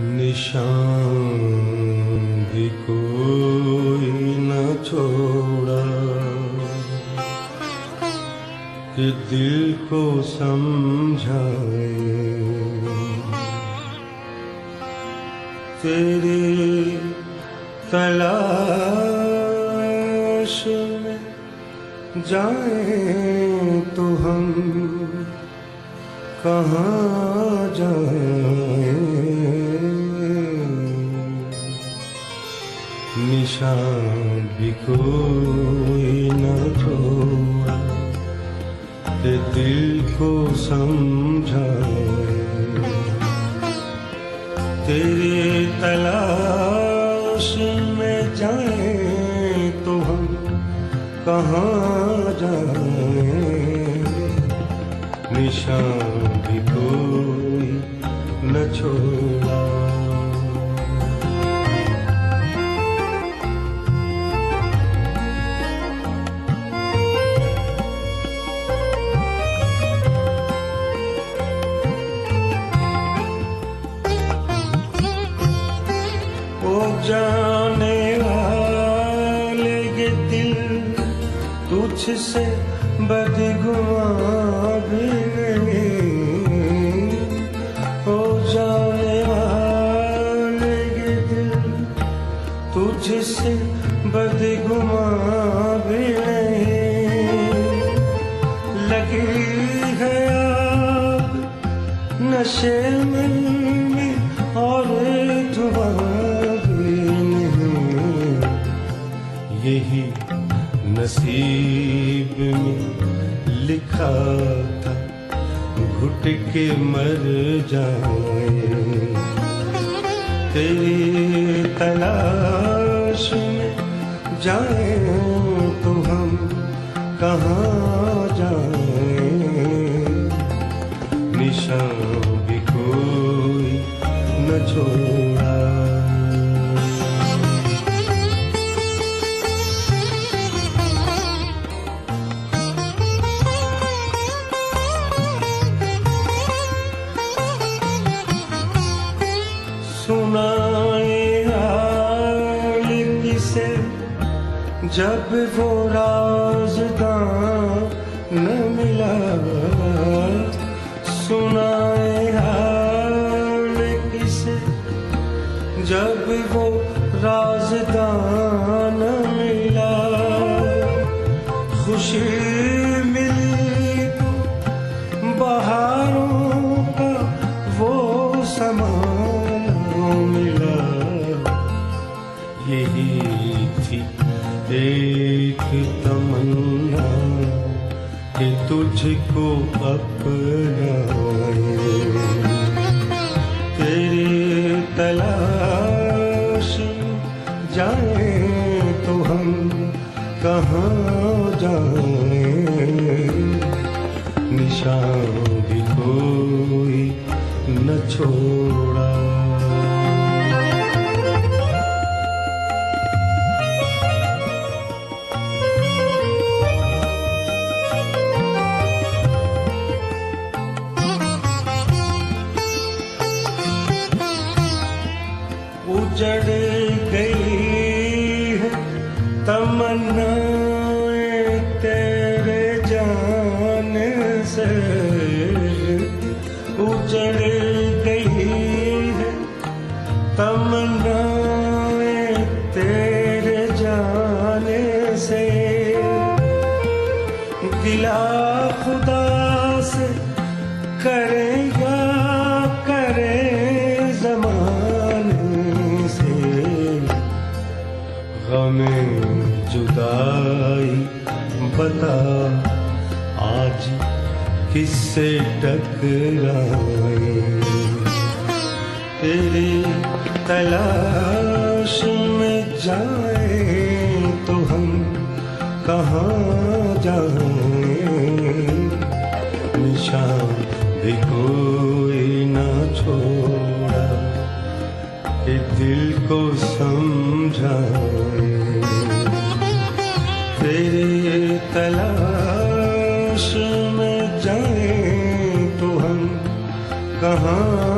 निशान भी कोई न छोड़ा कि दिल को समझाए तेरी तलाश में जाए तो हम कहाँ जाए निशान भी कोई न छोड़ा। कि दिल को समझाए। तेरे तलाश में जाए तो हम कहाँ जाए? निशान भी कोई न छोड़ा। ओ जाने वाले ये दिल तुझसे बदगुआ भी नहीं वो जाने वाले ये दिल तुझसे बदगुआ नसीब में लिखा था, घुट के मर जाए। तेरी तलाश में जाए तो हम कहाँ जब वो राजदान न मिला सुनाए हाल किसे? जब वो राजदान न मिला खुशी तमन्ना कि तुझको अपनाए तेरी तलाश जाए तो हम कहाँ जाए? निशान भी कोई न छोड़ा। उजड़ गई है। तमन्नाएँ तेरे जाने से। उजड़ गई है। तमन्नाएँ तेरे जाने से। गिला खुदा से करेगा किससे टकराए? तेरी तलाश में जाए तो हम कहाँ जाए? निशान भी कोई ना छोड़ा कि दिल को समझाए। तेरे तलाश कहाँ